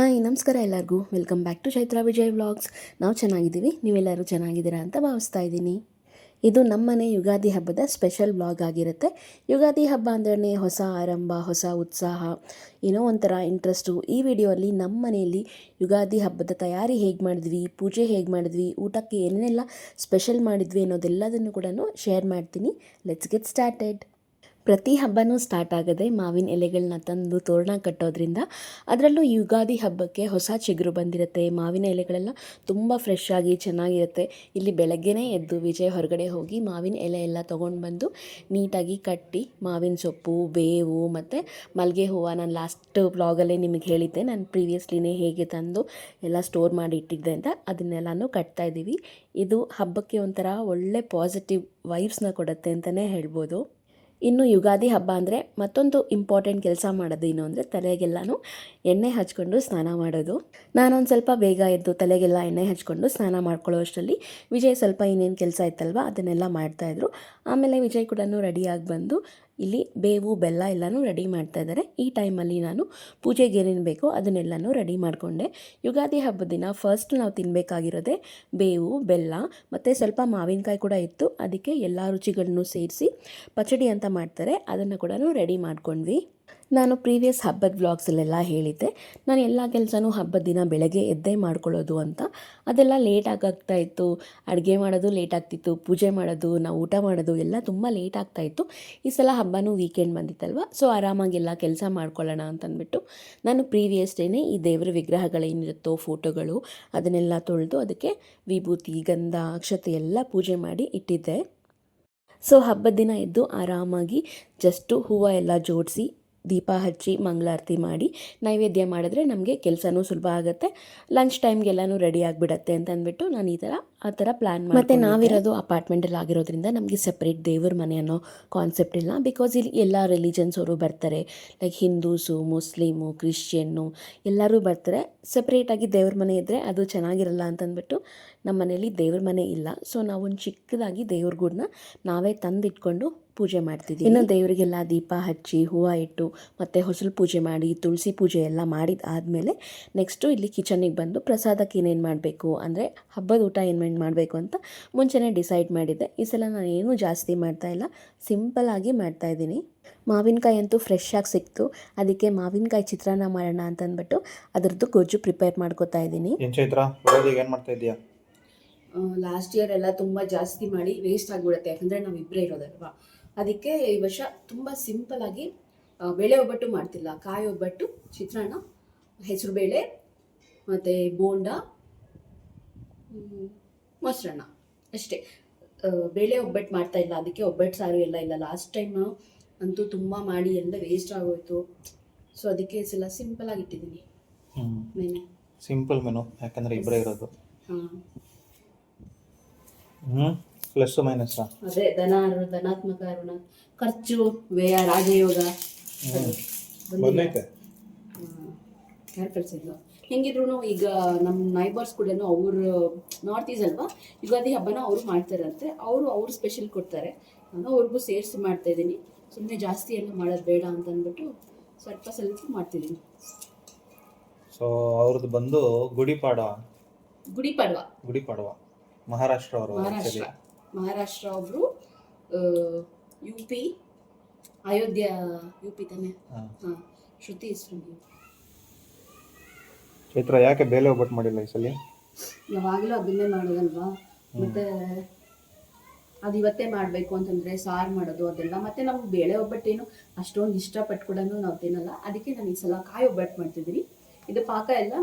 Hi, ನಮಸ್ಕಾರ ಎಲ್ಲರಿಗೂ. Welcome back to Chaitra Vijay vlogs. ನಾವು ಚೆನ್ನಾಗಿದ್ದೀವಿ, ನೀವೆಲ್ಲರೂ ಚೆನ್ನಾಗಿದ್ದೀರಾ ಅಂತ ಭಾವಿಸ್ತಾ ಇದ್ದೀನಿ. ಇದು ನಮ್ಮನೆ ಯುಗಾದಿ ಹಬ್ಬದ ಸ್ಪೆಷಲ್ ವ್ಲಾಗ್ ಆಗಿರುತ್ತೆ. ಯುಗಾದಿ ಹಬ್ಬ ಅಂದ್ರೆ ಹೊಸ ಆರಂಭ, ಹೊಸ ಉತ್ಸಾಹ. ಏನೋ ಒಂಥರ ಇಂಟ್ರೆಸ್ಟು ಈ ವಿಡಿಯೋಲ್ಲಿ ನಮ್ಮ ಮನೆಯಲ್ಲಿ ಯುಗಾದಿ ಹಬ್ಬದ ತಯಾರಿ ಹೇಗೆ ಮಾಡಿದ್ವಿ, ಪೂಜೆ ಹೇಗೆ ಮಾಡಿದ್ವಿ, ಊಟಕ್ಕೆ ಏನೇನೆಲ್ಲ ಸ್ಪೆಷಲ್ ಮಾಡಿದ್ವಿ ಅನ್ನೋದೆಲ್ಲದನ್ನು ಕೂಡ ಶೇರ್ ಮಾಡ್ತೀನಿ. ಲೆಟ್ಸ್ ಗೆಟ್ ಸ್ಟಾರ್ಟೆಡ್ ಪ್ರತಿ ಹಬ್ಬನೂ ಸ್ಟಾರ್ಟ್ ಆಗದೆ ಮಾವಿನ ಎಲೆಗಳನ್ನ ತಂದು ತೋರಣ ಕಟ್ಟೋದ್ರಿಂದ ಅದರಲ್ಲೂ ಯುಗಾದಿ ಹಬ್ಬಕ್ಕೆ ಹೊಸ ಚಿಗುರು ಬಂದಿರುತ್ತೆ. ಮಾವಿನ ಎಲೆಗಳೆಲ್ಲ ತುಂಬ ಫ್ರೆಶ್ ಆಗಿ ಚೆನ್ನಾಗಿರುತ್ತೆ. ಇಲ್ಲಿ ಬೆಳಗ್ಗೆನೇ ಎದ್ದು ವಿಜಯ್ ಹೊರಗಡೆ ಹೋಗಿ ಮಾವಿನ ಎಲೆ ಎಲ್ಲ ತೊಗೊಂಡು ಬಂದು ನೀಟಾಗಿ ಕಟ್ಟಿ ಮಾವಿನ ಸೊಪ್ಪು, ಬೇವು ಮತ್ತು ಮಲ್ಲಿಗೆ ಹೂವು ನಾನು ಲಾಸ್ಟ್ ಬ್ಲಾಗಲ್ಲೇ ನಿಮಗೆ ಹೇಳಿದ್ದೆ. ನಾನು ಪ್ರೀವಿಯಸ್ಲಿನೇ ಹೇಗೆ ತಂದು ಎಲ್ಲ ಸ್ಟೋರ್ ಮಾಡಿ ಇಟ್ಟಿದ್ದೆ ಅಂತ ಅದನ್ನೆಲ್ಲನೂ ಕಟ್ತಾ ಇದ್ದೀವಿ. ಇದು ಹಬ್ಬಕ್ಕೆ ಒಂಥರ ಒಳ್ಳೆ ಪಾಸಿಟಿವ್ ವೈಬ್ಸ್ನ ಕೊಡುತ್ತೆ ಅಂತಲೇ ಹೇಳ್ಬೋದು. ಇನ್ನು ಯುಗಾದಿ ಹಬ್ಬ ಅಂದರೆ ಮತ್ತೊಂದು ಇಂಪಾರ್ಟೆಂಟ್ ಕೆಲಸ ಮಾಡೋದು ಏನು ಅಂದರೆ ತಲೆಗೆಲ್ಲನೂ ಎಣ್ಣೆ ಹಚ್ಕೊಂಡು ಸ್ನಾನ ಮಾಡೋದು. ನಾನೊಂದು ಸ್ವಲ್ಪ ಬೇಗ ಎದ್ದು ತಲೆಗೆಲ್ಲ ಎಣ್ಣೆ ಹಚ್ಕೊಂಡು ಸ್ನಾನ ಮಾಡ್ಕೊಳ್ಳೋ ಅಷ್ಟರಲ್ಲಿ ವಿಜಯ್ ಸ್ವಲ್ಪ ಏನೇನು ಕೆಲಸ ಇತ್ತಲ್ವ ಅದನ್ನೆಲ್ಲ ಮಾಡ್ತಾಯಿದ್ರು ಆಮೇಲೆ ವಿಜಯ್ ಕೂಡ ರೆಡಿಯಾಗಿ ಬಂದು ಇಲ್ಲಿ ಬೇವು, ಬೆಲ್ಲ ಎಲ್ಲನೂ ರೆಡಿ ಮಾಡ್ತಾ ಇದ್ದಾರೆ ಈ ಟೈಮಲ್ಲಿ ನಾನು ಪೂಜೆಗೆ ಏನೇನು ಬೇಕೋ ಅದನ್ನೆಲ್ಲನೂ ರೆಡಿ ಮಾಡಿಕೊಂಡೆ. ಯುಗಾದಿ ಹಬ್ಬದ ದಿನ ಫಸ್ಟ್ ನಾವು ತಿನ್ನಬೇಕಾಗಿರೋದೆ ಬೇವು, ಬೆಲ್ಲ ಮತ್ತು ಸ್ವಲ್ಪ ಮಾವಿನಕಾಯಿ ಕೂಡ ಇತ್ತು. ಅದಕ್ಕೆ ಎಲ್ಲ ರುಚಿಗಳನ್ನು ಸೇರಿಸಿ ಪಚಡಿ ಅಂತ ಮಾಡ್ತಾರೆ. ಅದನ್ನು ಕೂಡ ರೆಡಿ ಮಾಡ್ಕೊಂಡ್ವಿ. ನಾನು ಪ್ರೀವಿಯಸ್ ಹಬ್ಬದ ವ್ಲಾಗ್ಸಲ್ಲೆಲ್ಲ ಹೇಳಿದ್ದೆ. ನಾನು ಎಲ್ಲ ಕೆಲಸನೂ ಹಬ್ಬದ ದಿನ ಬೆಳಗ್ಗೆ ಎದ್ದೇ ಮಾಡ್ಕೊಳ್ಳೋದು ಅಂತ. ಅದೆಲ್ಲ ಲೇಟ್ ಇತ್ತು. ಅಡುಗೆ ಮಾಡೋದು ಲೇಟ್ ಆಗ್ತಿತ್ತು. ಪೂಜೆ ಮಾಡೋದು, ನಾವು ಊಟ ಮಾಡೋದು ಎಲ್ಲ ತುಂಬ ಲೇಟ್ ಆಗ್ತಾ ಇತ್ತು. ಈ ಸಲ ಹಬ್ಬನೂ ವೀಕೆಂಡ್ ಬಂದಿತ್ತಲ್ವ? ಸೊ ಆರಾಮಾಗಿ ಎಲ್ಲ ಕೆಲಸ ಮಾಡ್ಕೊಳ್ಳೋಣ ಅಂತಂದ್ಬಿಟ್ಟು ನಾನು ಪ್ರೀವಿಯಸ್ ಡೇನೇ ಈ ದೇವರ ವಿಗ್ರಹಗಳೇನಿರುತ್ತೋ ಫೋಟೋಗಳು ಅದನ್ನೆಲ್ಲ ತೊಳೆದು ಅದಕ್ಕೆ ವಿಭೂತಿ, ಗಂಧ, ಅಕ್ಷತೆ ಎಲ್ಲ ಪೂಜೆ ಮಾಡಿ ಇಟ್ಟಿದ್ದೆ. ಸೊ ಹಬ್ಬದ ದಿನ ಎದ್ದು ಆರಾಮಾಗಿ ಜಸ್ಟು ಹೂವು ಎಲ್ಲ ಜೋಡಿಸಿ ದೀಪ ಹಚ್ಚಿ ಮಂಗಳಾರತಿ ಮಾಡಿ ನೈವೇದ್ಯ ಮಾಡಿದ್ರೆ ನಮಗೆ ಕೆಲಸನೂ ಸುಲಭ ಆಗುತ್ತೆ. ಲಂಚ್ ಟೈಮ್ಗೆಲ್ಲನೂ ರೆಡಿ ಆಗಿಬಿಡತ್ತೆ ಅಂತ ಅಂದ್ಬಿಟ್ಟು ನಾನು ಈ ಥರ ಆ ಥರ ಪ್ಲ್ಯಾನ್ ಮತ್ತು ನಾವಿರೋದು ಅಪಾರ್ಟ್ಮೆಂಟಲ್ಲಿ ಆಗಿರೋದ್ರಿಂದ ನಮಗೆ ಸಪ್ರೇಟ್ ದೇವ್ರ ಮನೆ ಅನ್ನೋ ಕಾನ್ಸೆಪ್ಟ್ ಇಲ್ಲ. ಬಿಕಾಸ್ ಇಲ್ಲಿ ಎಲ್ಲ ರಿಲಿಜನ್ಸ್ ಅವರು ಬರ್ತಾರೆ. ಲೈಕ್ ಹಿಂದೂಸು ಮುಸ್ಲಿಮು ಕ್ರಿಶ್ಚಿಯನ್ನು ಎಲ್ಲರೂ ಬರ್ತಾರೆ. ಸಪ್ರೇಟಾಗಿ ದೇವ್ರ ಮನೆ ಇದ್ದರೆ ಅದು ಚೆನ್ನಾಗಿರಲ್ಲ ಅಂತಂದ್ಬಿಟ್ಟು ನಮ್ಮ ಮನೇಲಿ ದೇವ್ರ ಮನೆ ಇಲ್ಲ. ಸೊ ನಾವೊಂದು ಚಿಕ್ಕದಾಗಿ ದೇವ್ರ ಗೂಡನ್ನ ನಾವೇ ತಂದಿಟ್ಕೊಂಡು ಪೂಜೆ ಮಾಡ್ತಿದ್ದೀವಿ ಇನ್ನು ದೇವರಿಗೆಲ್ಲ ದೀಪ ಹಚ್ಚಿ ಹೂವು ಇಟ್ಟು ಮತ್ತು ಹೊಸಲು ಪೂಜೆ ಮಾಡಿ ತುಳಸಿ ಪೂಜೆ ಎಲ್ಲ ಮಾಡಿದ ಆದಮೇಲೆ ನೆಕ್ಸ್ಟು ಇಲ್ಲಿ ಕಿಚನಿಗೆ ಬಂದು ಪ್ರಸಾದಕ್ಕೆ ಏನೇನು ಮಾಡಬೇಕು ಅಂದರೆ ಹಬ್ಬದ ಊಟ ಏನೇನು ಮಾಡಬೇಕು ಅಂತ ಮುಂಚೆನೇ ಡಿಸೈಡ್ ಮಾಡಿದ್ದೆ. ಈ ಸಲ ನಾನು ಏನೂ ಜಾಸ್ತಿ ಮಾಡ್ತಾ ಇಲ್ಲ ಸಿಂಪಲ್ಲಾಗಿ ಮಾಡ್ತಾಯಿದ್ದೀನಿ ಮಾವಿನಕಾಯಿ ಅಂತೂ ಫ್ರೆಶ್ ಆಗಿ ಸಿಕ್ತು. ಅದಕ್ಕೆ ಮಾವಿನಕಾಯಿ ಚಿತ್ರಾನ್ನ ಮಾಡೋಣ ಅಂತಂದ್ಬಿಟ್ಟು ಅದರದ್ದು ಗೊಜ್ಜು ಪ್ರಿಪೇರ್ ಮಾಡ್ಕೋತಾ ಇದ್ದೀನಿ. ಮಾಡ್ತಾ ಲಾಸ್ಟ್ ಇಯರ್ ಎಲ್ಲ ತುಂಬ ಜಾಸ್ತಿ ಮಾಡಿ ವೇಸ್ಟ್ ಆಗಿಬಿಡುತ್ತೆ. ಯಾಕಂದರೆ ನಾವು ಇಬ್ಬರೇ ಇರೋದಲ್ವಾ? ಅದಕ್ಕೆ ಈ ವರ್ಷ ತುಂಬ ಸಿಂಪಲ್ ಆಗಿ ಬೇಳೆ ಒಬ್ಬಟ್ಟು ಮಾಡ್ತಿಲ್ಲ. ಕಾಯಿ ಒಬ್ಬಟ್ಟು ಚಿತ್ರಾನ್ನ ಹೆಸರುಬೇಳೆ ಮತ್ತು ಬೋಂಡ ಮೊಸರನ್ನ ಅಷ್ಟೇ. ಬೇಳೆ ಒಬ್ಬಟ್ಟು ಮಾಡ್ತಾ ಇಲ್ಲ. ಅದಕ್ಕೆ ಒಬ್ಬಟ್ಟು ಸಾರು ಎಲ್ಲ ಇಲ್ಲ. ಲಾಸ್ಟ್ ಟೈಮ್ ಅಂತೂ ತುಂಬ ಮಾಡಿ ಎಲ್ಲ ವೇಸ್ಟ್ ಆಗೋಯ್ತು. ಸೊ ಅದಕ್ಕೆ ಸಲ ಸಿಂಪಲ್ ಆಗಿ ಇಟ್ಟಿದ್ದೀನಿ. ಮೆನು ಸಿಂಪಲ್ ಮೆನು ಯಾಕಂದ್ರೆ ಇಬ್ಬರೇ ಇರೋದು. ಹಾಂ. ಪ್ಲಸ್ ಮೈನಸ್ ಅದೇ ಧನ ಧನಾತ್ಮಕ ಋಣ ಖರ್ಚು ವ್ಯಯ ರಾಜಯೋಗ. ಬಂದೈತೆ. ಯಾರು ಹೆಂಗಿದ್ರು ಈಗ ನಮ್ಮ ನೈಬರ್ಸ್ ಕೂಡ ಅವರು ನಾರ್ತ್ ಈಸ್ ಅಲ್ವಾ? ಯುಗಾದಿ ಹಬ್ಬನ ಅವರು ಮಾಡ್ತಾರಂತೆ. ಅವರು ಅವ್ರು ಸ್ಪೆಷಲ್ ಕೊಡ್ತಾರೆ. ನಾನು ಅವ್ರಿಗೂ ಸೇರಿಸಿ ಮಾಡ್ತಾ ಇದ್ದೀನಿ ಸುಮ್ಮನೆ ಜಾಸ್ತಿ ಎಲ್ಲ ಮಾಡೋದು ಬೇಡ ಅಂತ ಅಂದ್ಬಿಟ್ಟು ಸ್ವಲ್ಪ ಸ್ವಲ್ಪ ಮಾಡ್ತಿದ್ದೀನಿ. ಸೊ ಅವ್ರದ್ದು ಬಂದು ಗುಡಿಪಾಡ ಗುಡಿ ಪಾಡ್ವ? ಗುಡಿಪಾಡವ ಮಹಾರಾಷ್ಟ್ರ ಅವರು ಮಹಾರಾಷ್ಟ್ರ. ಮಹಾರಾಷ್ಟ್ರ ಒಬ್ರು U P Ayodhya U P ತಾನೆ. ಹಾ. ಶ್ರುತಿ ಚೈತ್ರ ಯಾಕೆ ಬೇಲೆ ಒಬ್ಬಟ್ಟು ಮಾಡಿಲ್ಲ ಈ ಸಲ? ಯಾವಾಗಲೂ ಅದನ್ನೇ ಮಾಡೋದಲ್ವಾ? ಮತ್ತೆ ಅದು ಇವತ್ತೇ ಮಾಡಬೇಕು ಅಂತಂದ್ರೆ ಸಾರು ಮಾಡೋದು ಅದೆಲ್ಲ. ಮತ್ತೆ ನಮ್ಗೆ ಬೇಳೆ ಒಬ್ಬಟ್ಟೇನು ಅಷ್ಟೊಂದು ಇಷ್ಟಪಟ್ಟು ಕೂಡ ನಾವು ತಿನ್ನಲ್ಲ. ಅದಕ್ಕೆ ನಾನು ಈ ಸಲ ಕಾಯಿ ಒಬ್ಬಟ್ಟು ಮಾಡ್ತಿದ್ದೀನಿ. ಇದು ಪಾಕ ಎಲ್ಲ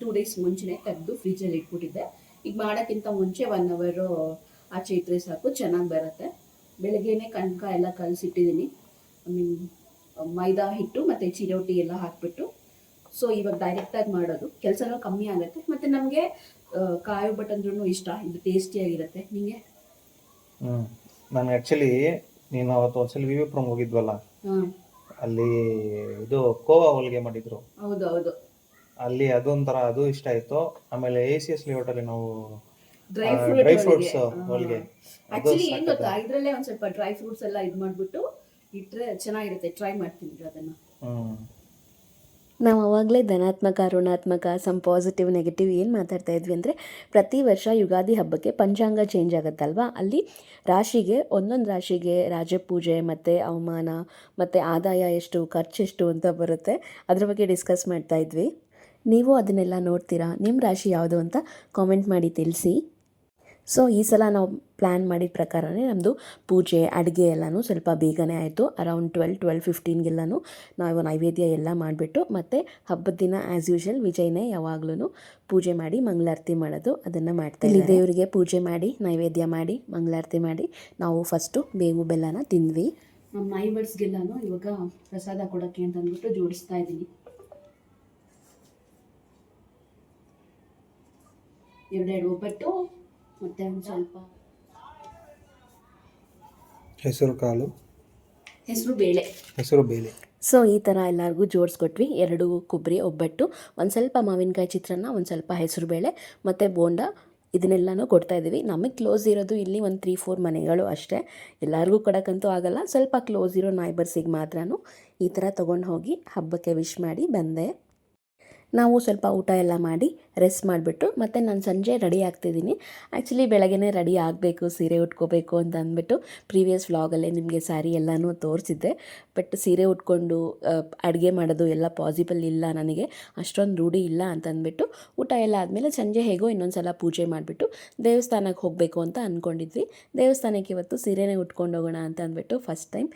ಟೂ ಡೇಸ್ ಮುಂಚೆನೆ ತೆಗೆದು ಫ್ರಿಜ್ಜಲ್ಲಿ ಇಟ್ಬಿಟ್ಟಿದ್ದೆ. ಈಗ ಮಾಡೋಕ್ಕಿಂತ ಮುಂಚೆ ಒನ್ ಅವರು ಆಚೆ ಇಟ್ಟರೆ ಸಾಕು ಚೆನ್ನಾಗಿ ಬರುತ್ತೆ. ಬೆಳಗ್ಗೆನೆ ಕಣಕ ಎಲ್ಲ ಕಲಸಿಟ್ಟಿದ್ದೀನಿ ಐ ಮೀನ್ ಮೈದಾ ಹಿಟ್ಟು ಮತ್ತು ಚಿರೋಟಿ ಎಲ್ಲ ಹಾಕಿಬಿಟ್ಟು. ಸೊ ಇವಾಗ ಡೈರೆಕ್ಟಾಗಿ ಮಾಡೋದು. ಕೆಲಸನೂ ಕಮ್ಮಿ ಆಗುತ್ತೆ. ಮತ್ತು ನಮಗೆ ಕಾಯಿ ಬಟ್ ಅಂದ್ರೂ ಇಷ್ಟ. ಇದು ಟೇಸ್ಟಿಯಾಗಿರುತ್ತೆ. ನಿಮಗೆ ಹ್ಮ್. ನಾನು ಆಕ್ಚುಲಿ ನೀನು ಅವತ್ತು ಒಂದ್ಸಲ ವಿ ವಿ ಹೋಗಿದ್ವಲ್ಲ ಅಲ್ಲಿ ಇದು ಕೋವಾ ಹೋಳಿಗೆ ಮಾಡಿದ್ರು. ಹೌದು ಹೌದು. ಅಲ್ಲಿ ಅದೊಂಥರ ಅದು ಇಷ್ಟ ಆಯ್ತು. ಆಮೇಲೆ ಎ ಸಿ ಎಸ್ ಲೇಔಟಲ್ಲಿ ನಾವು ಡ್ರೈ ಫ್ರೂಟ್ಸ್ ಹೋಳಿಗೆ. ಆಕ್ಚುಲಿ ಏನ್ ಗೊತ್ತಾ ಇದ್ರಲ್ಲೇ ಒಂದು ಸ್ವಲ್ಪ ಡ್ರೈ ಫ್ರೂಟ್ಸ್ ಎಲ್ಲ ಇದು ಮಾಡ್ಬಿಟ್ಟು ಇಟ್ರೆ ಚೆನ್ನಾಗಿರುತ್ತೆ. ಟ್ರೈ ಮಾಡ್ತೀನಿ ಅದನ್ನ. ನಾವು ಆವಾಗಲೇ ಧನಾತ್ಮಕ ಋಣಾತ್ಮಕ ಸಮ್ ಪಾಸಿಟಿವ್ ನೆಗೆಟಿವ್ ಏನು ಮಾತಾಡ್ತಾ ಇದ್ವಿ ಅಂದರೆ ಪ್ರತಿ ವರ್ಷ ಯುಗಾದಿ ಹಬ್ಬಕ್ಕೆ ಪಂಚಾಂಗ ಚೇಂಜ್ ಆಗುತ್ತಲ್ವಾ? ಅಲ್ಲಿ ರಾಶಿಗೆ ಒಂದೊಂದು ರಾಶಿಗೆ ರಾಜಪೂಜೆ ಮತ್ತು ಅವಮಾನ ಮತ್ತು ಆದಾಯ ಎಷ್ಟು ಖರ್ಚು ಎಷ್ಟು ಅಂತ ಬರುತ್ತೆ. ಅದ್ರ ಬಗ್ಗೆ ಡಿಸ್ಕಸ್ ಮಾಡ್ತಾ ಇದ್ವಿ. ನೀವು ಅದನ್ನೆಲ್ಲ ನೋಡ್ತೀರಾ? ನಿಮ್ಮ ರಾಶಿ ಯಾವುದು ಅಂತ ಕಾಮೆಂಟ್ ಮಾಡಿ ತಿಳಿಸಿ. ಸೊ ಈ ಸಲ ನಾವು ಪ್ಲ್ಯಾನ್ ಮಾಡಿದ ಪ್ರಕಾರನೇ ನಮ್ಮದು ಪೂಜೆ ಅಡುಗೆ ಎಲ್ಲನೂ ಸ್ವಲ್ಪ ಬೇಗನೆ ಆಯಿತು. ಅರೌಂಡ್ ಟ್ವೆಲ್ ಟ್ವೆಲ್ ಫಿಫ್ಟೀನ್ಗೆಲ್ಲನೂ ನಾವು ನೈವೇದ್ಯ ಎಲ್ಲ ಮಾಡಿಬಿಟ್ಟು ಮತ್ತು ಹಬ್ಬದ ದಿನ ಆ್ಯಸ್ ಯೂಶುವಲ್ ವಿಜಯನೇ ಯಾವಾಗಲೂ ಪೂಜೆ ಮಾಡಿ ಮಂಗಳಾರತಿ ಮಾಡೋದು ಅದನ್ನು ಮಾಡ್ತಾ ಇಲ್ಲಿ ದೇವರಿಗೆ ಪೂಜೆ ಮಾಡಿ ನೈವೇದ್ಯ ಮಾಡಿ ಮಂಗಳಾರತಿ ಮಾಡಿ ನಾವು ಫಸ್ಟು ಬೇವು ಬೆಲ್ಲನ ತಿಂದ್ವಿ. ನಮ್ಮ ನೈಬರ್ಸ್ಗೆಲ್ಲನೂ ಇವಾಗ ಪ್ರಸಾದ ಕೊಡೋಕ್ಕೆ ಅಂತ ಅಂದ್ಬಿಟ್ಟು ಜೋಡಿಸ್ತಾ ಇದ್ದೀನಿ. ಎರಡೆರಡು ಒಬ್ಬಟ್ಟು ಮತ್ತೆ ಒಂದು ಸ್ವಲ್ಪ ಹೆಸರು ಕಾಳು? ಹೆಸರು ಬೇಳೆ. ಹೆಸರು ಬೇಳೆ. ಸೊ ಈ ಥರ ಎಲ್ಲರಿಗೂ ಜೋಡಿಸ್ಕೊಟ್ವಿ. ಎರಡು ಕೊಬ್ಬರಿ ಒಬ್ಬಟ್ಟು ಒಂದು ಸ್ವಲ್ಪ ಮಾವಿನಕಾಯಿ ಚಿತ್ರಾನ್ನ ಒಂದು ಸ್ವಲ್ಪ ಹೆಸರುಬೇಳೆ ಮತ್ತು ಬೋಂಡ. ಇದನ್ನೆಲ್ಲನೂ ಕೊಡ್ತಾ ಇದ್ದೀವಿ. ನಮಗೆ ಕ್ಲೋಸ್ ಇರೋದು ಇಲ್ಲಿ ಒಂದು ತ್ರೀ ಫೋರ್ ಮನೆಗಳು ಅಷ್ಟೇ. ಎಲ್ಲರಿಗೂ ಕೊಡೋಕ್ಕಂತೂ ಆಗಲ್ಲ. ಸ್ವಲ್ಪ ಕ್ಲೋಸ್ ಇರೋ ನೈಬರ್ಸಿಗೆ ಮಾತ್ರ ಈ ಥರ ತೊಗೊಂಡು ಹೋಗಿ ಹಬ್ಬಕ್ಕೆ ವಿಶ್ ಮಾಡಿ ಬಂದೆ. ನಾವು ಸ್ವಲ್ಪ ಊಟ ಎಲ್ಲ ಮಾಡಿ ರೆಸ್ಟ್ ಮಾಡಿಬಿಟ್ಟು ಮತ್ತು ನಾನು ಸಂಜೆ ರೆಡಿ ಆಗ್ತಿದ್ದೀನಿ. ಆ್ಯಕ್ಚುಲಿ ಬೆಳಗ್ಗೆನೇ ರೆಡಿ ಆಗಬೇಕು, ಸೀರೆ ಉಟ್ಕೋಬೇಕು ಅಂತ ಅಂದ್ಬಿಟ್ಟು ಪ್ರೀವಿಯಸ್ ವ್ಲಾಗಲ್ಲೇ ನಿಮಗೆ ಸ್ಯಾರಿ ಎಲ್ಲನೂ ತೋರಿಸಿದ್ದೆ. ಬಟ್ ಸೀರೆ ಉಟ್ಕೊಂಡು ಅಡುಗೆ ಮಾಡೋದು ಎಲ್ಲ ಪಾಸಿಬಲ್ ಇಲ್ಲ ನನಗೆ. ಅಷ್ಟೊಂದು ರೂಢಿ ಇಲ್ಲ ಅಂತ ಅಂದ್ಬಿಟ್ಟು ಊಟ ಎಲ್ಲ ಆದಮೇಲೆ ಸಂಜೆ ಹೇಗೋ ಇನ್ನೊಂದು ಸಲ ಪೂಜೆ ಮಾಡಿಬಿಟ್ಟು ದೇವಸ್ಥಾನಕ್ಕೆ ಹೋಗಬೇಕು ಅಂತ ಅಂದ್ಕೊಂಡಿದ್ವಿ ದೇವಸ್ಥಾನಕ್ಕೆ ಇವತ್ತು ಸೀರೆನೇ ಉಟ್ಕೊಂಡು ಹೋಗೋಣ ಅಂತ ಅಂದ್ಬಿಟ್ಟು ಫಸ್ಟ್ ಟೈಮ್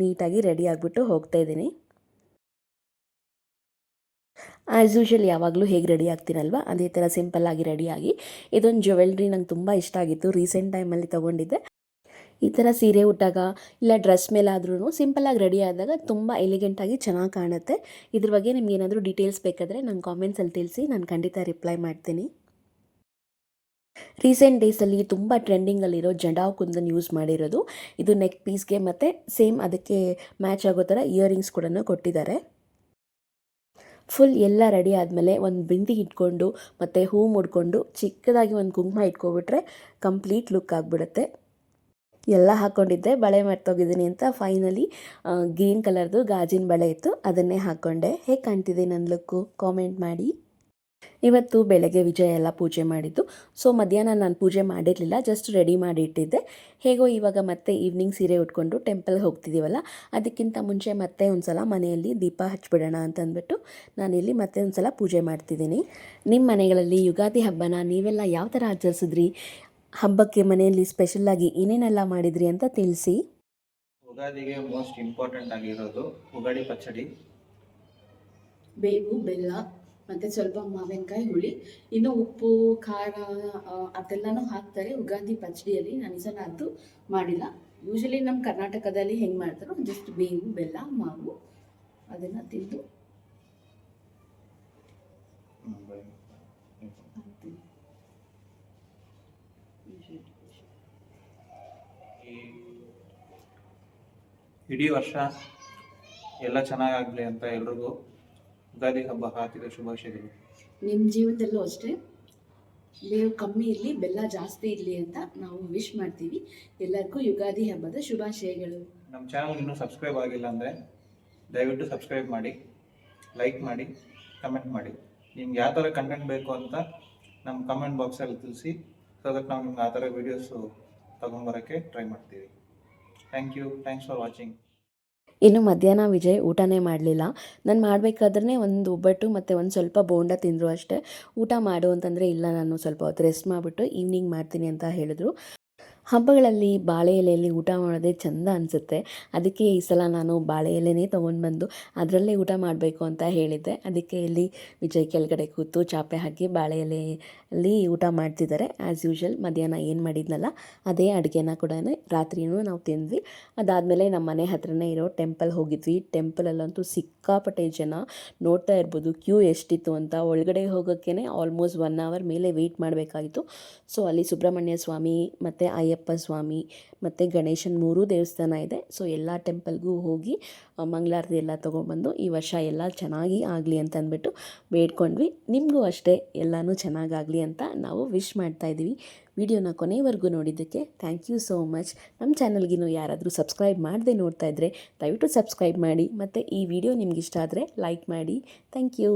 ನೀಟಾಗಿ ರೆಡಿ ಆಗಿಬಿಟ್ಟು ಹೋಗ್ತಾ ಇದ್ದೀನಿ. ಆ್ಯಸ್ ಯೂಶಲ್ ಯಾವಾಗಲೂ ಹೇಗೆ ರೆಡಿ ಆಗ್ತೀನಲ್ವ? ಅದೇ ಥರ ಸಿಂಪಲ್ಲಾಗಿ ರೆಡಿಯಾಗಿ ಇದೊಂದು ಜ್ಯುವೆಲ್ರಿ ನಂಗೆ ತುಂಬ ಇಷ್ಟ ಆಗಿತ್ತು. ರೀಸೆಂಟ್ ಟೈಮಲ್ಲಿ ತೊಗೊಂಡಿದ್ದೆ. ಈ ಥರ ಸೀರೆ ಉಟ್ಟಾಗ ಇಲ್ಲ ಡ್ರೆಸ್ ಮೇಲಾದ್ರೂ ಸಿಂಪಲ್ಲಾಗಿ ರೆಡಿ ಆದಾಗ ತುಂಬ ಎಲಿಗೆಂಟಾಗಿ ಚೆನ್ನಾಗಿ ಕಾಣುತ್ತೆ. ಇದ್ರ ಬಗ್ಗೆ ನಿಮ್ಗೆ ಏನಾದರೂ ಡೀಟೇಲ್ಸ್ ಬೇಕಾದರೆ ನನ್ನ ಕಾಮೆಂಟ್ಸಲ್ಲಿ ತಿಳಿಸಿ, ನಾನು ಖಂಡಿತ ರಿಪ್ಲೈ ಮಾಡ್ತೀನಿ. ರೀಸೆಂಟ್ ಡೇಸಲ್ಲಿ ತುಂಬ ಟ್ರೆಂಡಿಂಗಲ್ಲಿರೋ ಜಂಡಾವ್ ಕುಂದನ್ ಯೂಸ್ ಮಾಡಿರೋದು. ಇದು ನೆಕ್ ಪೀಸ್ಗೆ ಮತ್ತು ಸೇಮ್ ಅದಕ್ಕೆ ಮ್ಯಾಚ್ ಆಗೋ ಥರ ಇಯರಿಂಗ್ಸ್ ಕೂಡ ಕೊಟ್ಟಿದ್ದಾರೆ. ಫುಲ್ ಎಲ್ಲ ರೆಡಿ ಆದಮೇಲೆ ಒಂದು ಬಿಂದಿ ಇಟ್ಕೊಂಡು ಮತ್ತು ಹೂ ಮುಡ್ಕೊಂಡು ಚಿಕ್ಕದಾಗಿ ಒಂದು ಕುಂಕುಮ ಇಟ್ಕೊಬಿಟ್ರೆ ಕಂಪ್ಲೀಟ್ ಲುಕ್ ಆಗಿಬಿಡುತ್ತೆ. ಎಲ್ಲ ಹಾಕ್ಕೊಂಡಿದ್ದೆ ಬಳೆ ಮರ್ತೋಗಿದ್ದೀನಿ ಅಂತ ಫೈನಲಿ ಗ್ರೀನ್ ಕಲರ್ದು ಗಾಜಿನ ಬಳೆ ಇತ್ತು, ಅದನ್ನೇ ಹಾಕ್ಕೊಂಡೆ ಹೇಗೆ ಕಾಣ್ತಿದೆ ನನ್ನ ಲುಕ್ಕು ಕಾಮೆಂಟ್ ಮಾಡಿ. ಇವತ್ತು ಬೆಳಗ್ಗೆ ವಿಜಯ ಎಲ್ಲ ಪೂಜೆ ಮಾಡಿದ್ದು. ಸೊ ಮಧ್ಯಾಹ್ನ ನಾನು ಪೂಜೆ ಮಾಡಿರಲಿಲ್ಲ ಜಸ್ಟ್ ರೆಡಿ ಮಾಡಿ ಇಟ್ಟಿದ್ದೆ. ಹೇಗೋ ಇವಾಗ ಮತ್ತೆ ಈವ್ನಿಂಗ್ ಸೀರೆ ಉಟ್ಕೊಂಡು ಟೆಂಪಲ್ಗೆ ಹೋಗ್ತಿದ್ದೀವಲ್ಲ ಅದಕ್ಕಿಂತ ಮುಂಚೆ ಮತ್ತೆ ಒಂದು ಸಲ ಮನೆಯಲ್ಲಿ ದೀಪ ಹಚ್ಚಿಬಿಡೋಣ ಅಂತಂದ್ಬಿಟ್ಟು ನಾನಿಲ್ಲಿ ಮತ್ತೆ ಒಂದು ಸಲ ಪೂಜೆ ಮಾಡ್ತಿದ್ದೀನಿ. ನಿಮ್ಮ ಮನೆಗಳಲ್ಲಿ ಯುಗಾದಿ ಹಬ್ಬನ ನೀವೆಲ್ಲ ಯಾವ ಥರ ಆಚರಿಸಿದ್ರಿ? ಹಬ್ಬಕ್ಕೆ ಮನೆಯಲ್ಲಿ ಸ್ಪೆಷಲ್ಲಾಗಿ ಏನೇನೆಲ್ಲ ಮಾಡಿದ್ರಿ ಅಂತ ತಿಳಿಸಿ. ಯುಗಾದಿಗೆ ಮೋಸ್ಟ್ ಇಂಪಾರ್ಟೆಂಟ್ ಆಗಿರೋದು ಉಗಾಡಿ ಪಚ್ಚಡಿ. ಬೇವು ಬೆಲ್ಲ ಮತ್ತು ಸ್ವಲ್ಪ ಮಾವಿನಕಾಯಿ, ಹುಳಿ, ಇನ್ನು ಉಪ್ಪು, ಖಾರ ಅದೆಲ್ಲನೂ ಹಾಕ್ತಾರೆ. ಉಗಾದಿ ಪಚ್ಚಡಿಯಲ್ಲಿ ನಾನು ಸಲ ಅದು ಮಾಡಿಲ್ಲ. ಯೂಶಲಿ ನಮ್ಮ ಕರ್ನಾಟಕದಲ್ಲಿ ಹೆಂಗೆ ಮಾಡ್ತಾರೋ ಜಸ್ಟ್ ಬೇವು, ಬೆಲ್ಲ, ಮಾವು ಅದನ್ನು ತಿಂದು ಇಡೀ ವರ್ಷ ಎಲ್ಲ ಚೆನ್ನಾಗಾಗಲಿ ಅಂತ ಎಲ್ರಿಗೂ. ಉಗಾದಿ ಹಬ್ಬ ಹಾಕಿದ ಶುಭಾಶಯಗಳು. ನಿಮ್ಮ ಜೀವನದಲ್ಲೂ ಅಷ್ಟೇ. ನೀವು ಕಮ್ಮಿ ಇರಲಿ ಬೆಲ್ಲ ಜಾಸ್ತಿ ಇರಲಿ ಅಂತ ನಾವು ವಿಶ್ ಮಾಡ್ತೀವಿ. ಎಲ್ಲರಿಗೂ ಯುಗಾದಿ ಹಬ್ಬದ ಶುಭಾಶಯಗಳು. ನಮ್ಮ ಚಾನಲ್ ಇನ್ನೂ ಸಬ್ಸ್ಕ್ರೈಬ್ ಆಗಿಲ್ಲ ಅಂದರೆ ದಯವಿಟ್ಟು ಸಬ್ಸ್ಕ್ರೈಬ್ ಮಾಡಿ ಲೈಕ್ ಮಾಡಿ ಕಮೆಂಟ್ ಮಾಡಿ. ನಿಮ್ಗೆ ಯಾವ ಥರ ಕಂಟೆಂಟ್ ಬೇಕು ಅಂತ ನಮ್ಮ ಕಮೆಂಟ್ ಬಾಕ್ಸಲ್ಲಿ ತಿಳಿಸಿ ಸೊ ಅದಕ್ಕೆ ನಾವು ನಿಮ್ಗೆ ಆ ಥರ ವೀಡಿಯೋಸು ತೊಗೊಂಬರೋಕ್ಕೆ ಟ್ರೈ ಮಾಡ್ತೀವಿ. Thank you thanks for watching ಇನ್ನು ಮಧ್ಯಾಹ್ನ ವಿಜಯ್ ಊಟನೇ ಮಾಡಲಿಲ್ಲ. ನಾನು ಮಾಡಬೇಕಾದ್ರೆ ಒಂದು ಒಬ್ಬಟ್ಟು ಮತ್ತು ಒಂದು ಸ್ವಲ್ಪ ಬೋಂಡ ತಿಂದರು ಅಷ್ಟೇ. ಊಟ ಮಾಡು ಅಂತಂದರೆ ಇಲ್ಲ, ನಾನು ಸ್ವಲ್ಪ ಹೊತ್ತು ರೆಸ್ಟ್ ಮಾಡಿಬಿಟ್ಟು ಈವ್ನಿಂಗ್ ಮಾಡ್ತೀನಿ ಅಂತ ಹೇಳಿದ್ರು. ಹಬ್ಬಗಳಲ್ಲಿ ಬಾಳೆ ಎಲೆಯಲ್ಲಿ ಊಟ ಮಾಡೋದೇ ಚಂದ ಅನಿಸುತ್ತೆ. ಅದಕ್ಕೆ ಈ ಸಲ ನಾನು ಬಾಳೆ ಎಲೆನೇ ತೊಗೊಂಡು ಬಂದು ಅದರಲ್ಲೇ ಊಟ ಮಾಡಬೇಕು ಅಂತ ಹೇಳಿದ್ದೆ. ಅದಕ್ಕೆ ಇಲ್ಲಿ ವಿಜಯ್ ಕೆಳಗಡೆ ಕೂತು ಚಾಪೆ ಹಾಕಿ ಬಾಳೆ ಎಲೆಯಲ್ಲಿ ಊಟ ಮಾಡ್ತಿದ್ದಾರೆ. ಆ್ಯಸ್ ಯೂಶುವಲ್ ಮಧ್ಯಾಹ್ನ ಏನು ಮಾಡಿದ್ನಲ್ಲ, ಅದೇ ಅಡುಗೆನ ಕೂಡ ರಾತ್ರಿಯೂ ನಾವು ತಿಂದ್ವಿ. ಅದಾದಮೇಲೆ ನಮ್ಮ ಮನೆ ಹತ್ರನೇ ಇರೋ ಟೆಂಪಲ್ ಹೋಗಿದ್ವಿ. ಟೆಂಪಲಲ್ಲಂತೂ ಸಿಕ್ಕಾಪಟ್ಟೆ ಜನ ನೋಡ್ತಾ ಇರ್ಬೋದು, ಕ್ಯೂ ಎಷ್ಟಿತ್ತು ಅಂತ. ಒಳಗಡೆ ಹೋಗೋಕ್ಕೇ ಆಲ್ಮೋಸ್ಟ್ ಒನ್ ಅವರ್ ಮೇಲೆ ವೆಯ್ಟ್ ಮಾಡಬೇಕಾಗಿತ್ತು. ಸೊ ಅಲ್ಲಿ ಸುಬ್ರಹ್ಮಣ್ಯ ಸ್ವಾಮಿ ಮತ್ತು ಅಯ್ಯ ಅಯ್ಯಪ್ಪ ಸ್ವಾಮಿ ಮತ್ತು ಗಣೇಶನ ಮೂರೂ ದೇವಸ್ಥಾನ ಇದೆ. ಸೊ ಎಲ್ಲ ಟೆಂಪಲ್ಗೂ ಹೋಗಿ ಮಂಗಳಾರತಿ ಎಲ್ಲ ತೊಗೊಂಬಂದು ಈ ವರ್ಷ ಎಲ್ಲ ಚೆನ್ನಾಗಿ ಆಗಲಿ ಅಂತ ಅಂದ್ಬಿಟ್ಟು ಬೇಡ್ಕೊಂಡ್ವಿ. ನಿಮಗೂ ಅಷ್ಟೇ, ಎಲ್ಲನೂ ಚೆನ್ನಾಗಾಗಲಿ ಅಂತ ನಾವು ವಿಶ್ ಮಾಡ್ತಾ ಇದ್ದೀವಿ. ವಿಡಿಯೋನ ಕೊನೆವರೆಗೂ ನೋಡಿದ್ದಕ್ಕೆ ಥ್ಯಾಂಕ್ ಯು ಸೋ ಮಚ್. ನಮ್ಮ ಚಾನಲ್ಗಿನೂ ಯಾರಾದರೂ ಸಬ್ಸ್ಕ್ರೈಬ್ ಮಾಡದೆ ನೋಡ್ತಾ ಇದ್ದರೆ ದಯವಿಟ್ಟು ಸಬ್ಸ್ಕ್ರೈಬ್ ಮಾಡಿ, ಮತ್ತು ಈ ವಿಡಿಯೋ ನಿಮ್ಗೆ ಇಷ್ಟ ಆದರೆ ಲೈಕ್ ಮಾಡಿ. Thank you.